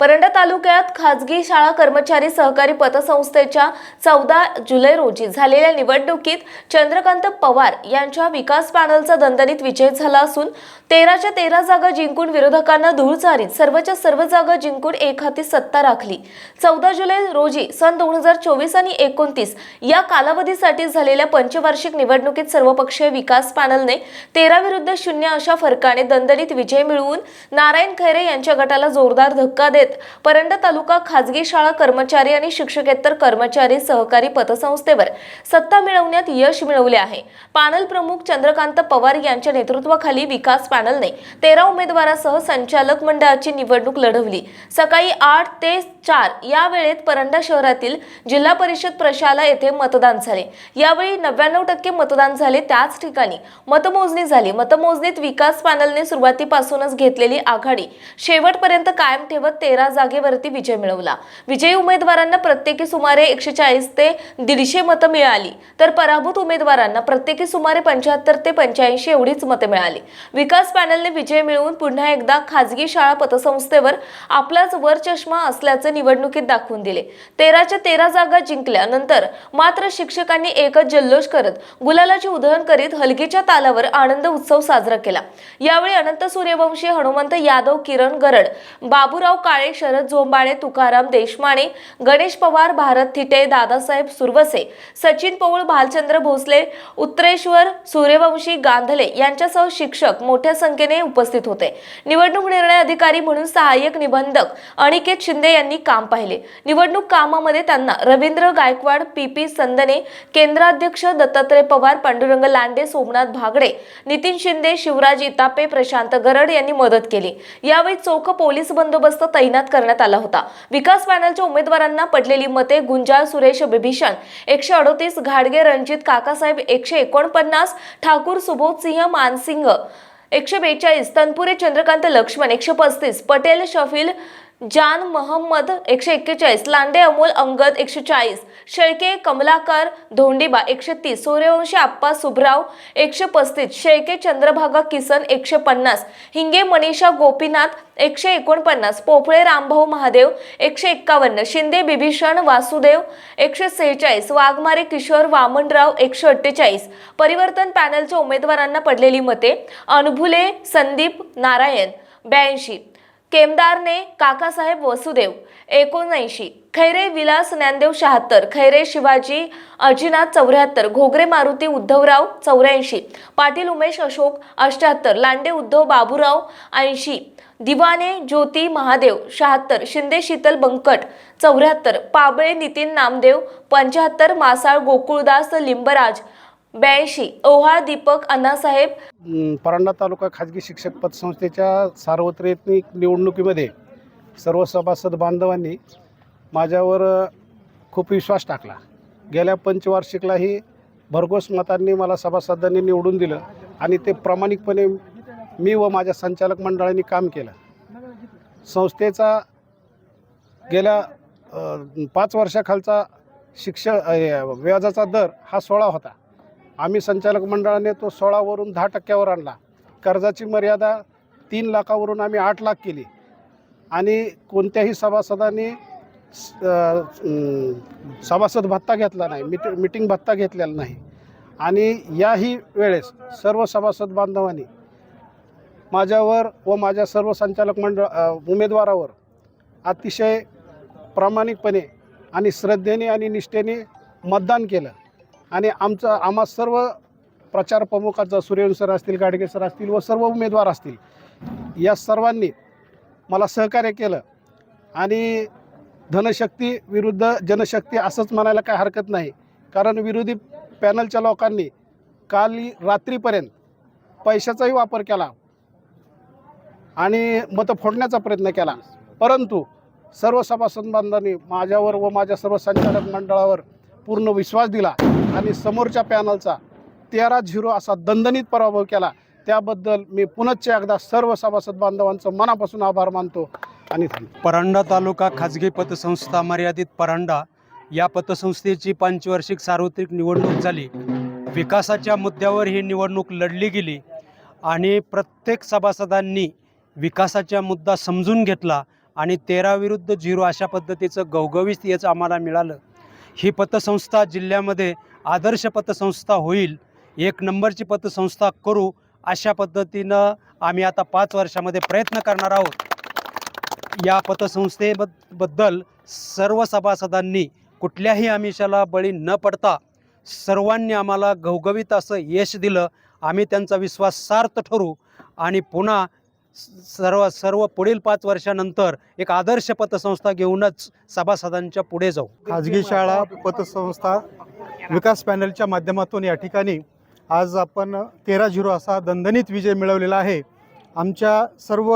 परंडा तालुक्यात खाजगी शाळा कर्मचारी सहकारी पतसंस्थेच्या चौदा जुलै रोजी झालेल्या निवडणुकीत चंद्रकांत पवार यांच्या विकास पॅनलचा दणदणीत विजय झाला असून तेराच्या तेरा जागा जिंकून विरोधकांना धूळ चारीत सर्वच्या सर्व जागा जिंकून एक हाती सत्ता राखली. चौदा जुलै रोजी सन दोन हजार चोवीस आणि एकोणतीस या कालावधीसाठी झालेल्या पंचवार्षिक निवडणुकीत सर्वपक्षीय विकास पॅनलने तेरा विरुद्ध शून्य अशा फरकाने दणदणीत विजय मिळवून नारायण खैरे यांच्या गटाला जोरदार धक्का देत परंडा तालुका खाजगी शाळा कर्मचारी आणि शिक्षकेतर कर्मचारी सहकारी पतसंस्थेवर सत्ता मिळवण्यात यश मिळवले आहे. पॅनल प्रमुख चंद्रकांत पवार यांच्या नेतृत्वाखाली विकास पॅनलने तेरा उमेदवारासह संचालक मंडळाची निवडणूक लढवली. सकाळी आठ ते चार या वेळेत परंडा शहरातील जिल्हा परिषद प्रशाला येथे मतदान झाले. यावेळी नव्याण्णव टक्के मतदान झाले. त्याच ठिकाणी मतमोजणी झाली. मतमोजणीत विकास पॅनलने सुरुवातीपासूनच घेतलेली आघाडी शेवटपर्यंत कायम ठेवत तेरा जागेवरती विजय मिळवला. विजयी उमेदवारांना प्रत्येकी सुमारे एकशे चाळीस ते दीडशे मतं मिळाली. तर पराभूत उमेदवारांना प्रत्येकी सुमारे पंच्याहत्तर ते पंच्याऐंशी एवढीच मतं मिळाली. विकास पॅनलने विजय मिळवून पुन्हा एकदा खाजगी शाळा पतसंस्थेवर आपलाच वर चष्मा असल्याचे निवडणुकीत दाखवून दिले. तेराच्या तेरा जागा जिंकल्यानंतर मात्र शिक्षकांनी एकच जल्लोष करत गुलालाची उधळण करीत हलगीच्या तालावर आनंद उत्सव साजरा केला. यावेळी अनंत सूर्यवंशी हनुमंत यादव किरण गरड बाबूराव काळे शरद झोंबाळे तुकाराम देशमाने गणेश पवार भारत थिटे दादासाहेब सुरवसे सचिन पौळ भालचंद्र भोसले उत्तरेश्वर सूर्यवंशी गांधले यांच्यासह शिक्षक मोठ्या संख्येने उपस्थित होते. निवडणूक निर्णय अधिकारी म्हणून सहाय्यक निबंधक अनिकेत शिंदे यांनी काम पाहिले. निवडणूक कामामध्ये त्यांना रवींद्र गायकवाड पी पी संदने केंद्राध्यक्ष दत्तात्रय पवार पांडुरंग लांडे सोमनाथ भागडे नितीन शिंदे शिवराज इतापे प्रशांत गरड यांनी मदत केली. यावेळी चोख पोलीस बंदोबस्त तैनात करण्यात आला होता. विकास पॅनलच्या उमेदवारांना पडलेली मते गुंजाळ सुरेश बिभीषण एकशे अडोतीस घाडगे रणजित काकासाहेब एकशे एकोणपन्नास ठाकूर सुबोध सिंह मानसिंग एकशे बेचाळीस तनपुरे चंद्रकांत लक्ष्मण एकशे पस्तीस पटेल शफील जान महम्मद एकशे एक्केचाळीस लांडे अमोल अंगद एकशे चाळीस शेळके कमलाकर धोंडीबा एकशे तीस सूर्यवंशी आप्पा सुभराव एकशे पस्तीस शेळके चंद्रभागा किसन एकशे पन्नास हिंगे मनीषा गोपीनाथ एकशे एकोणपन्नास पोपळे रामभाऊ महादेव एकशे एक्कावन्न शिंदे बिभीषण वासुदेव एकशे सेहेचाळीस वाघमारे किशोर वामनराव एकशे अठ्ठेचाळीस परिवर्तन पॅनलच्या उमेदवारांना पडलेली मते अनुभुले संदीप नारायण ब्याऐंशी केमदारने काकासाहेब वसुदेव एकोणऐंशी खैरे विलास ज्ञानदेव शहात्तर खैरे शिवाजी अजिनाथ चौऱ्याहत्तर घोगरे मारुती उद्धवराव चौऱ्याऐंशी पाटील उमेश अशोक अष्ट्याहत्तर लांडे उद्धव बाबूराव ऐंशी दिवाने ज्योती महादेव शहात्तर शिंदे शीतल बंकट चौऱ्याहत्तर पाबळे नितीन नामदेव पंच्याहत्तर मासाळ गोकुळदास लिंबराज ब्याऐंशी. ओहाळ दीपक अण्णासाहेब. परांडा तालुका खाजगी शिक्षक पतसंस्थेच्या सार्वत्रिक निवडणुकीमध्ये सर्व सभासद बांधवांनी माझ्यावर खूप विश्वास टाकला. गेल्या पंचवार्षिकलाही भरघोस मतांनी मला सभासदांनी निवडून दिलं आणि ते प्रामाणिकपणे मी व माझ्या संचालक मंडळाने काम केलं. संस्थेचा गेल्या पाच वर्षाखालचा शिक्षण व्याजाचा दर हा सोळा होता. आम्ही संचालक मंडळाने तो सोळावरून दहा टक्क्यावर आणला. कर्जाची मर्यादा तीन लाखावरून आम्ही आठ लाख केली. आणि कोणत्याही सभासदांनी सभासद भत्ता घेतला नाही मिट मिटिंग भत्ता घेतलेला नाही. आणि याही वेळेस सर्व सभासद बांधवांनी माझ्यावर व माझ्या सर्व संचालक मंडळ उमेदवारावर अतिशय प्रामाणिकपणे आणि श्रद्धेने आणि निष्ठेने मतदान केलं. आणि आमचं आम्हा सर्व प्रचार प्रमुखाचा सूर्यवंश सर असतील गाडगे सर असतील व सर्व उमेदवार असतील या सर्वांनी मला सहकार्य केलं. आणि धनशक्ती विरुद्ध जनशक्ती असंच म्हणायला काय हरकत नाही. कारण विरोधी पॅनलच्या लोकांनी काल रात्रीपर्यंत पैशाचाही वापर केला आणि मतं फोडण्याचा प्रयत्न केला. परंतु सर्व सभासद बांधवांनी माझ्यावर व माझ्या सर्व संचालक मंडळावर पूर्ण विश्वास दिला आणि समोरच्या पॅनलचा तेरा झिरो असा दणदणीत पराभव केला. त्याबद्दल मी पुनश्च एकदा सर्व सभासद बांधवांचं मनापासून आभार मानतो आणि परांडा तालुका खाजगी पतसंस्था मर्यादित परांडा या पतसंस्थेची पंचवार्षिक सार्वत्रिक निवडणूक झाली. विकासाच्या मुद्द्यावर ही निवडणूक लढली गेली आणि प्रत्येक सभासदांनी विकासाचा मुद्दा समजून घेतला आणि तेरा विरुद्ध झिरो अशा पद्धतीचं गवगवीत यश आम्हाला मिळालं. ही पतसंस्था जिल्ह्यामध्ये आदर्श पतसंस्था होईल एक नंबरची पतसंस्था करू अशा पद्धतीनं आम्ही आता पाच वर्षामध्ये प्रयत्न करणार आहोत. या पतसंस्थेबद्दल सर्व सभासदांनी कुठल्याही आमिषाला बळी न पडता सर्वांनी आम्हाला घवघवीत असं यश दिलं. आम्ही त्यांचा विश्वास सार्थ ठरू आणि पुन्हा सर्व सर्व पुढील पाच वर्षानंतर एक आदर्श पतसंस्था घेऊनच सभासदांच्या पुढे जाऊ. खाजगी शाळा पतसंस्था विकास पॅनलच्या माध्यमातून या ठिकाणी आज आपण तेरा झिरो असा दणदणीत विजय मिळवलेला आहे. आमच्या सर्व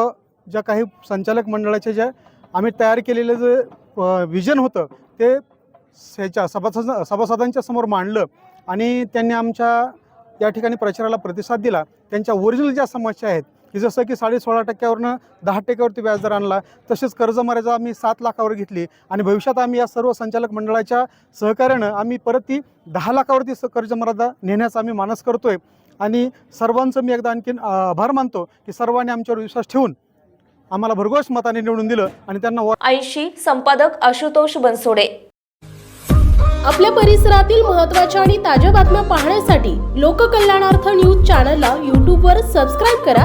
ज्या काही संचालक मंडळाचे ज्या आम्ही तयार केलेलं जे विजन होतं ते ह्याच्या सभासद सभासदांच्या समोर मांडलं आणि त्यांनी आमच्या या ठिकाणी प्रचाराला प्रतिसाद दिला. त्यांच्या ओरिजिनल ज्या समस्या आहेत की जसं की साडे सोळा टक्क्यावरनं दहा टक्क्यावरती व्याजदर आणला तसेच कर्ज मर्यादा आम्ही सात लाखावर घेतली आणि भविष्यात आम्ही या सर्व संचालक मंडळाच्या सहकार्यानं आम्ही परत ती दहा लाखावरती स कर्ज मर्यादा नेण्याचा आम्ही मानस करतोय. आणि सर्वांचं मी एकदा आणखीन आभार मानतो की सर्वांनी आमच्यावर विश्वास ठेवून आम्हाला भरघोस मताने निवडून दिलं आणि त्यांना ऐंशी संपादक आशुतोष बनसोडे. आपल्या परिसरातील महत्त्वाच्या आणि ताज्या बातम्या पाहण्यासाठी लोककल्याणार्थ न्यूज चॅनलला यूट्यूबवर सबस्क्राईब करा.